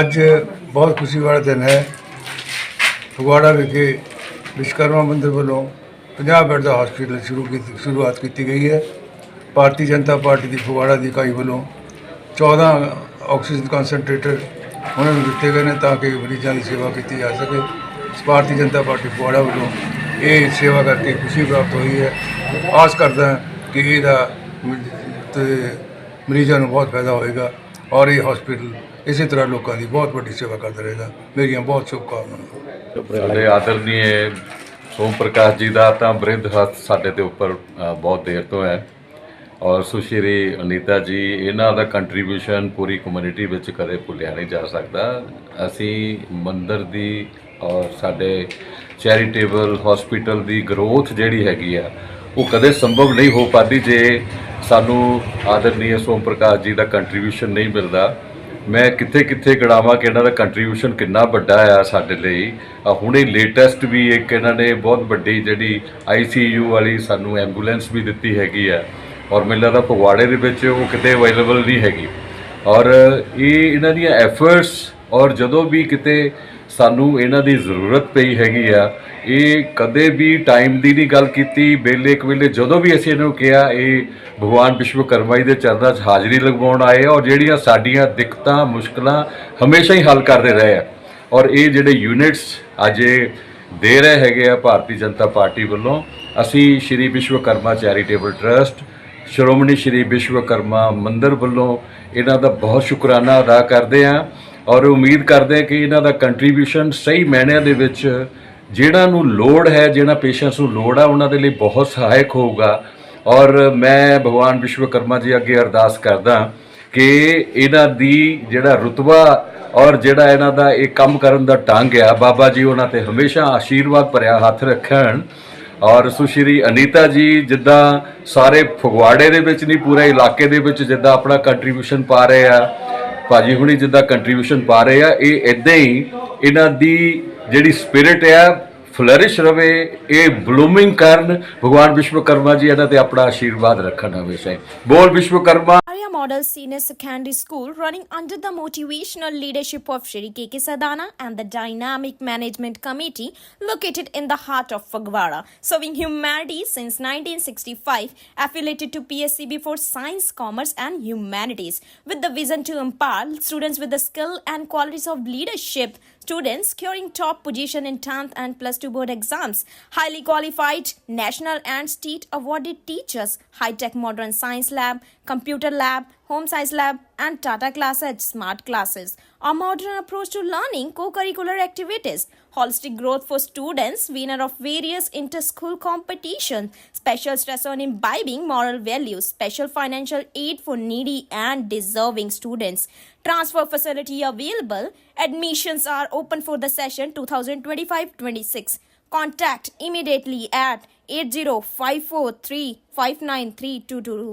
ਅੱਜ ਬਹੁਤ ਖੁਸ਼ੀ ਵਾਲਾ ਦਿਨ ਹੈ। ਫਗਵਾੜਾ ਵਿਖੇ ਵਿਸ਼ਵਕਰਮਾ ਮੰਦਿਰ ਵੱਲੋਂ 50 ਬੈੱਡ ਦਾ ਹਸਪੀਟਲ ਸ਼ੁਰੂ ਕੀਤੀ, ਸ਼ੁਰੂਆਤ ਕੀਤੀ ਗਈ ਹੈ। ਭਾਰਤੀ ਜਨਤਾ ਪਾਰਟੀ ਦੀ ਫਗਵਾੜਾ ਦੀ ਇਕਾਈ ਵੱਲੋਂ 14 ਆਕਸੀਜਨ ਕਨਸੈਂਟਰੇਟਰ ਉਹਨਾਂ ਨੂੰ ਦਿੱਤੇ ਗਏ ਨੇ ਤਾਂ ਕਿ ਮਰੀਜ਼ਾਂ ਦੀ ਸੇਵਾ ਕੀਤੀ ਜਾ ਸਕੇ। ਭਾਰਤੀ ਜਨਤਾ ਪਾਰਟੀ ਫਗਵਾੜਾ ਵੱਲੋਂ ਇਹ ਸੇਵਾ ਕਰਕੇ ਖੁਸ਼ੀ ਪ੍ਰਾਪਤ ਹੋਈ ਹੈ। ਆਸ ਕਰਦਾ ਕਿ ਇਹਦਾ ਮ- ਮਰੀਜ਼ਾਂ ਨੂੰ ਬਹੁਤ ਫਾਇਦਾ ਹੋਏਗਾ। ਔਰ ਇਹ ਹਸਪੀਟਲ ਇਸੇ ਤਰ੍ਹਾਂ ਲੋਕਾਂ ਦੀ ਬਹੁਤ ਵੱਡੀ ਸੇਵਾ ਕਰਦਾ ਰਹੇਗਾ। ਮੇਰੀਆਂ ਬਹੁਤ ਸ਼ੁਭਕਾਮਨਾਵਾਂ। ਸਾਡੇ ਆਦਰਨੀਏ ਸੋਮ ਪ੍ਰਕਾਸ਼ ਜੀ ਦਾ ਤਾਂ ਬ੍ਰਿਧ ਹੱਥ ਸਾਡੇ ਦੇ ਉੱਪਰ ਬਹੁਤ ਦੇਰ ਤੋਂ ਹੈ। ਔਰ ਸੁਸ਼੍ਰੀ ਅਨੀਤਾ ਜੀ, ਇਹਨਾਂ ਦਾ ਕੰਟਰੀਬਿਊਸ਼ਨ ਪੂਰੀ ਕਮਿਊਨਿਟੀ ਵਿੱਚ ਕਦੇ ਭੁੱਲਿਆ ਨਹੀਂ ਜਾ ਸਕਦਾ। ਅਸੀਂ ਮੰਦਰ ਦੀ ਔਰ ਸਾਡੇ ਚੈਰੀਟੇਬਲ ਹਸਪੀਟਲ ਦੀ ਗਰੋਥ ਜਿਹੜੀ ਹੈਗੀ ਆ, ਉਹ ਕਦੇ ਸੰਭਵ ਨਹੀਂ ਹੋ ਪਾਦੀ ਜੇ ਸਾਨੂੰ ਆਦਰਨੀਏ ਸੋਮ ਪ੍ਰਕਾਸ਼ ਜੀ ਦਾ ਕੰਟਰੀਬਿਊਸ਼ਨ ਨਹੀਂ ਮਿਲਦਾ। ਮੈਂ ਕਿੱਥੇ ਕਿੱਥੇ ਗੜਾਵਾਂ ਕਿ ਇਹਨਾਂ ਦਾ ਕੰਟਰੀਬਿਊਸ਼ਨ ਕਿੰਨਾ ਵੱਡਾ ਆ ਸਾਡੇ ਲਈ। ਹੁਣੇ ਲੇਟੈਸਟ ਵੀ ਇੱਕ ਇਹਨਾਂ ਨੇ ਬਹੁਤ ਵੱਡੀ ਜਿਹੜੀ ਆਈਸੀਯੂ ਵਾਲੀ ਸਾਨੂੰ ਐਂਬੂਲੈਂਸ ਵੀ ਦਿੱਤੀ ਹੈਗੀ ਆ। ਔਰ ਮੈਨੂੰ ਲੱਗਦਾ ਫਗਵਾੜੇ ਦੇ ਵਿੱਚ ਉਹ ਕਿਤੇ ਅਵੇਲੇਬਲ ਨਹੀਂ ਹੈਗੀ। ਔਰ ਇਹ ਇਹਨਾਂ ਦੀਆਂ ਐਫਰਟਸ ਔਰ ਜਦੋਂ ਵੀ ਕਿਤੇ ਸਾਨੂੰ ਇਹਨਾਂ ਦੀ ਜ਼ਰੂਰਤ ਪਈ ਹੈਗੀ ਆ, ਇਹ ਕਦੇ ਵੀ ਟਾਈਮ ਦੀ ਨਹੀਂ ਗੱਲ ਕੀਤੀ। ਵੇਲੇ ਇੱਕ ਵੇਲੇ ਜਦੋਂ ਵੀ ਅਸੀਂ ਇਹਨਾਂ ਨੂੰ ਕਿਹਾ, ਇਹ ਭਗਵਾਨ ਵਿਸ਼ਵਕਰਮਾ ਜੀ ਦੇ ਚਰਨਾਂ 'ਚ ਹਾਜ਼ਰੀ ਲਗਵਾਉਣ ਆਏ ਔਰ ਜਿਹੜੀਆਂ ਸਾਡੀਆਂ ਦਿੱਕਤਾਂ, ਮੁਸ਼ਕਲਾਂ ਹਮੇਸ਼ਾ ਹੀ ਹੱਲ ਕਰਦੇ ਰਹੇ ਆ। ਔਰ ਇਹ ਜਿਹੜੇ ਯੂਨਿਟਸ ਅੱਜ ਇਹ ਦੇ ਰਹੇ ਹੈਗੇ ਆ ਭਾਰਤੀ ਜਨਤਾ ਪਾਰਟੀ ਵੱਲੋਂ, ਅਸੀਂ ਸ਼੍ਰੀ ਵਿਸ਼ਵਕਰਮਾ ਚੈਰੀਟੇਬਲ ਟਰਸਟ, ਸ਼੍ਰੋਮਣੀ ਸ਼੍ਰੀ ਵਿਸ਼ਵਕਰਮਾ ਮੰਦਿਰ ਵੱਲੋਂ ਇਹਨਾਂ ਦਾ ਬਹੁਤ ਸ਼ੁਕਰਾਨਾ ਅਦਾ ਕਰਦੇ ਹਾਂ ਔਰ ਉਮੀਦ ਕਰਦੇ ਹਾਂ ਕਿ ਇਹਨਾਂ ਦਾ ਕੰਟਰੀਬਿਊਸ਼ਨ ਸਹੀ ਮਾਇਨਿਆਂ ਦੇ ਵਿੱਚ ਜਿਹੜਾ ਨੂੰ ਲੋੜ ਹੈ ਜਿਹੜਾ ਪੇਸ਼ੈਂਟਸ ਨੂੰ ਲੋੜ ਆ, ਉਹਨਾਂ ਦੇ ਲਈ ਬਹੁਤ ਸਹਾਇਕ ਹੋਊਗਾ। ਔਰ ਮੈਂ ਭਗਵਾਨ ਵਿਸ਼ਵਕਰਮਾ ਜੀ ਅੱਗੇ ਅਰਦਾਸ ਕਰਦਾ ਕਿ ਇਹਨਾਂ ਦੀ ਜਿਹੜਾ ਰੁਤਬਾ ਔਰ ਜਿਹੜਾ ਇਹਨਾਂ ਦਾ ਇਹ ਕੰਮ ਕਰਨ ਦਾ ਢੰਗ ਆ, ਬਾਬਾ ਜੀ ਉਹਨਾਂ ਤੇ ਹਮੇਸ਼ਾ ਆਸ਼ੀਰਵਾਦ ਭਰਿਆ ਹੱਥ ਰੱਖਣ। ਔਰ ਸੁਸ਼੍ਰੀ ਅਨੀਤਾ ਜੀ ਜਿੱਦਾਂ ਸਾਰੇ ਫਗਵਾੜੇ ਦੇ ਵਿੱਚ ਨਹੀਂ, ਪੂਰੇ ਇਲਾਕੇ ਦੇ ਵਿੱਚ ਜਿੱਦਾਂ ਆਪਣਾ ਕੰਟਰੀਬਿਊਸ਼ਨ ਪਾ ਰਹੇ ਆ ਭਾਜੀ ਹੁਣੀ ਜਿੱਦਾਂ ਕੰਟਰੀਬਿਊਸ਼ਨ ਪਾ ਰਹੇ ਆ, ਇਹ ਇਦਾਂ ਹੀ ਇਹਨਾਂ ਦੀ ਜਿਹੜੀ ਸਪਿਰਿਟ ਆ ਫਲਰਿਸ਼ ਰਵੇ, ਇਹ ਬਲੂਮਿੰਗ ਕਰਨ। ਭਗਵਾਨ ਵਿਸ਼ਵਕਰਮਾ ਜੀ ਇਹਨਾਂ ਤੇ ਆਪਣਾ ਆਸ਼ੀਰਵਾਦ ਰੱਖਣ ਹਮੇਸ਼ਾ ਬੋਲ Vishwakarma. Arya Model Senior Secondary School running under the motivational leadership of Shri K.K. Sadana and the Dynamic Management Committee located in the heart of Fagwara, serving humanity since 1965, affiliated to PSCB for Science, Commerce and Humanities, with the vision to empower students with the skill and qualities of leadership students securing top position in 10th and plus 2 board exams highly qualified national and state awarded teachers high-tech modern science lab computer lab home science lab and tata class at smart classes. A modern approach to learning co-curricular activities. Holistic growth for students winner of various inter-school competitions special stress on imbibing moral values. Special financial aid for needy and deserving students. Transfer facility available. Admissions are open for the session 2025-26 contact immediately at 80543 59322